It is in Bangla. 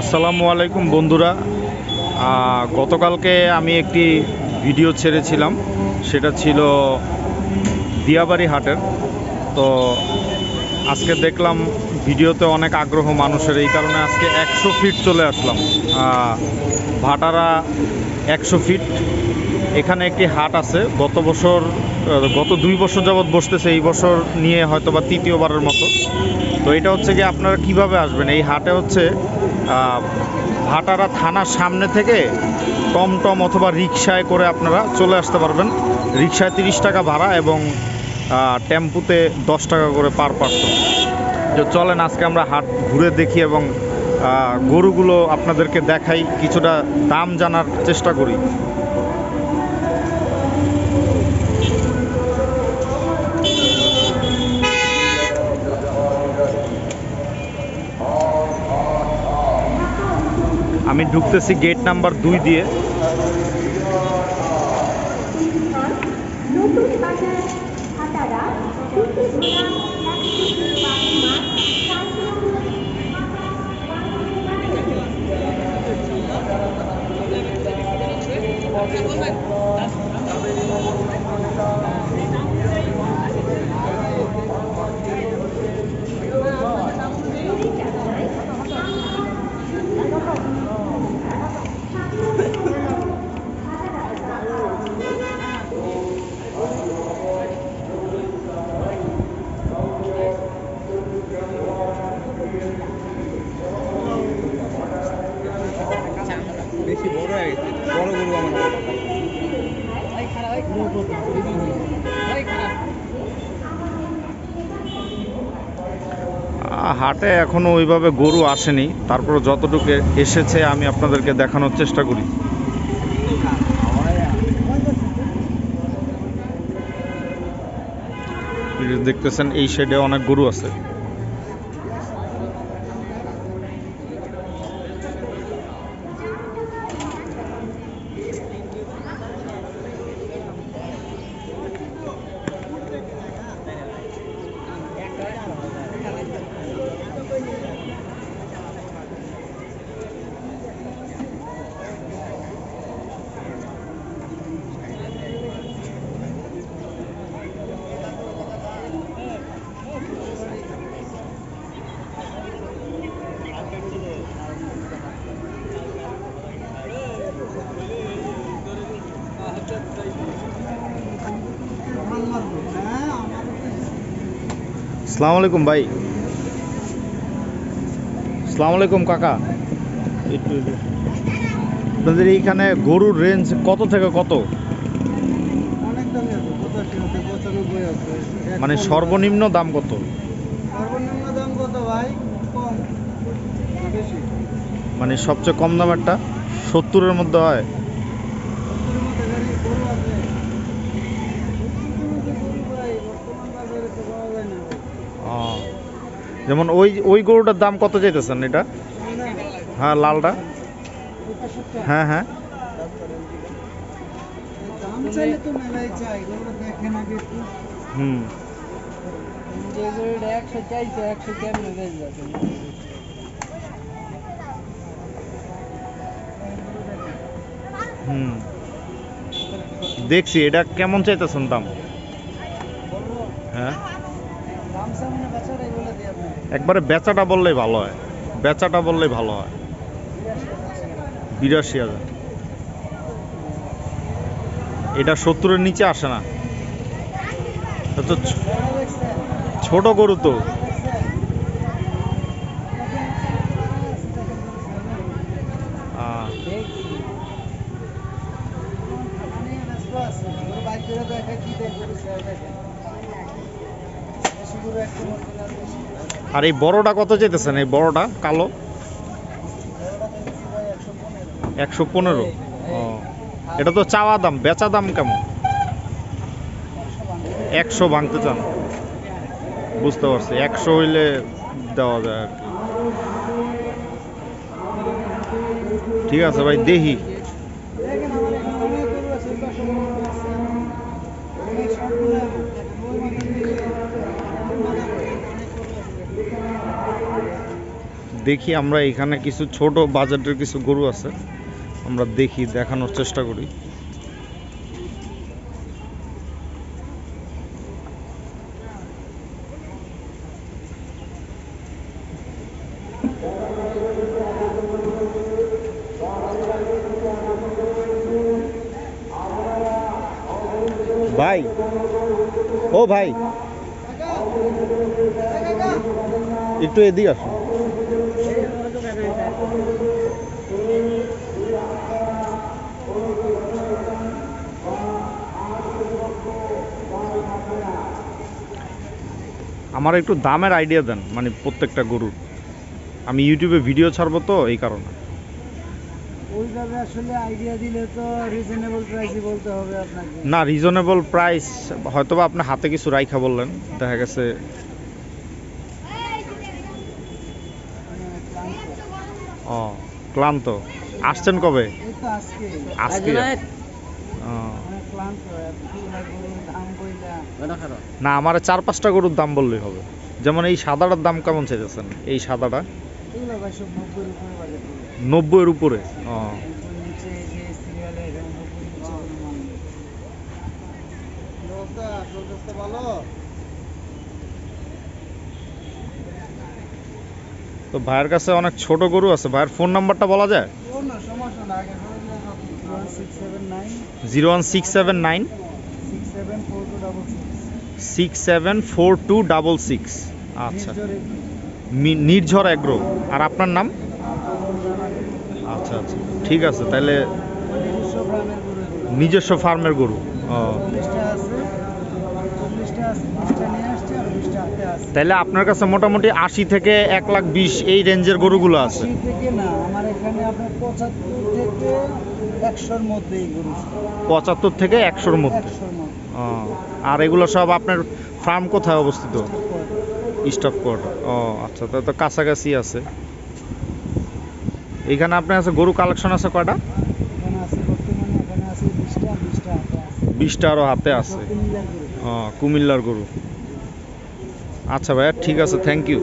আসসালামু আলাইকুম বন্ধুরা। গতকালকে আমি একটি ভিডিও ছেড়েছিলাম। সেটা ছিল দিয়াবাড়ি হাটের। তো আজকে দেখলাম ভিডিওতে অনেক আগ্রহ মানুষের। এই কারণে আজকে একশো ফিট চলে আসলাম। ভাটারা একশো ফিট এখানে একটি হাট আছে। গত বছর গত দুই বছর যাবৎ বসতেছে, এই বছর নিয়ে হয়তো বা তৃতীয়বারের মতো। তো এটা হচ্ছে কি, আপনারা কীভাবে আসবেন? এই হাটে হচ্ছে ভাটারা থানার সামনে থেকে টমটম অথবা রিক্সায় করে আপনারা চলে আসতে পারবেন। রিক্সায় তিরিশ টাকা ভাড়া এবং টেম্পুতে দশ টাকা করে পার পার্সন। তো চলেন, আজকে আমরা হাট ঘুরে দেখি এবং গরুগুলো আপনাদেরকে দেখাই, কিছুটা দাম জানার চেষ্টা করি। আমি ঢুকতেছি গেট নাম্বার দুই দিয়ে। নতুন বাজার দুটি ঘোড়া একটি বাড়ি মাঠ চার কিলোমিটার বেশি বড় হয়ে গেছে বড় গরু আমার আহ, হাটে এখনও ওইভাবে গরু আসেনি। তারপর যতটুকু এসেছে আমি আপনাদেরকে দেখানোর চেষ্টা করি। দেখতেছেন, এই সাইডে অনেক গরু আছে। সালাম আলাইকুম ভাই। সালাম আলাইকুম কাকা। আপনাদের এইখানে গরুর রেঞ্জ কত থেকে কত? মানে সর্বনিম্ন দাম কত? সর্বনিম্ন দাম কত ভাই? কম। বেশি মানে সবচেয়ে কম দামেরটা সত্তরের মধ্যে হয় সত্তরের মধ্যে গাড়ি গরু আছে সত্তরের মধ্যে গরু ভাই বর্তমান বাজারে তো পাওয়া যায় না ভাই ও, যেমন ওই ওই গরুটার দাম কত চাইতেছেন এটা? হ্যাঁ লালটা? হ্যাঁ হ্যাঁ। হুম। দেখছি এটা কেমন চাইতেছেন দাম? হ্যাঁ দাম সামনে বাচ্চারাই বলে দিই আপনি একবারে বেচাটা বললেই ভালো হয়। বেচাটা বললেই ভালো হয়। বিরাশি হাজার। এটা সত্তরের নিচে আসে না। তো ছোট গরু তো। আর এই বড়টা কত চাইতেছেন? এই বড়টা, কালো? একশো পনেরো। এটা তো চাওয়া দাম, বেচা দাম কেমন? একশো ভাঙতে চান। বুঝতে পারছি, একশো হইলে দেওয়া যায় আর কি। ঠিক আছে ভাই দেখি দেখি আমরা এখানে কিছু ছোট বাজেটের কিছু গরু আছে। আমরা দেখি, দেখানোর চেষ্টা করি। ভাই, ও ভাই, একটু এদিকে আসুন। আমার একটু দামের আইডিয়া দেন মানে প্রত্যেকটা গরুর। আমি ইউটিউবে ভিডিও ছাড়বো তো এই কারণে। ওইভাবে আসলে আইডিয়া দিলে তো রিজনেবল প্রাইসই বলতে হবে আপনাকে। না রিজনেবল প্রাইস হয়তোবা আপনি হাতে কিছু রাইখা বললেন দেখা গেছে। ও ক্লান্ত। আসছেন কবে? এই আজকে। আজকে? ও, ক্লান্ত এতগুলা গরুর দাম বইলা না আমার চার পাঁচটা গরুর দাম বললেই হবে। যেমন এই সাদাটার দাম কেমন চাইতেছেন? এই সাদাটা? নব্বইয়ের উপরে। ও। তো ভাইয়ের কাছে অনেক ছোট গরু আছে। ভাইয়ের ফোন নাম্বারটা বলা যায়? Zero one six seven nine. Six seven four two double six. আচ্ছা। নির্ঝর অ্যাগ্রো আর আপনার নাম? আচ্ছা আচ্ছা। ঠিক আছে তাহলে নিজস্ব ফার্মের গরু। তাহলে আপনার কাছে মোটামুটি আশি থেকে এক লাখ বিশ এই রেঞ্জের গরুগুলো আছে। পঁচাত্তর থেকে একশোর মধ্যে। আর এগুলো সব আপনার ফার্ম কোথায় অবস্থিত? স্টপ কোয়ার্টার ও আচ্ছা তা তো কাছাকাছি আছে। এখানে আপনার আছে গরু কালেকশন আছে কটা বিশটারও হাতে আছে। ও, কুমিল্লার গরু। আচ্ছা ভাইয়া, ঠিক আছে থ্যাংক ইউ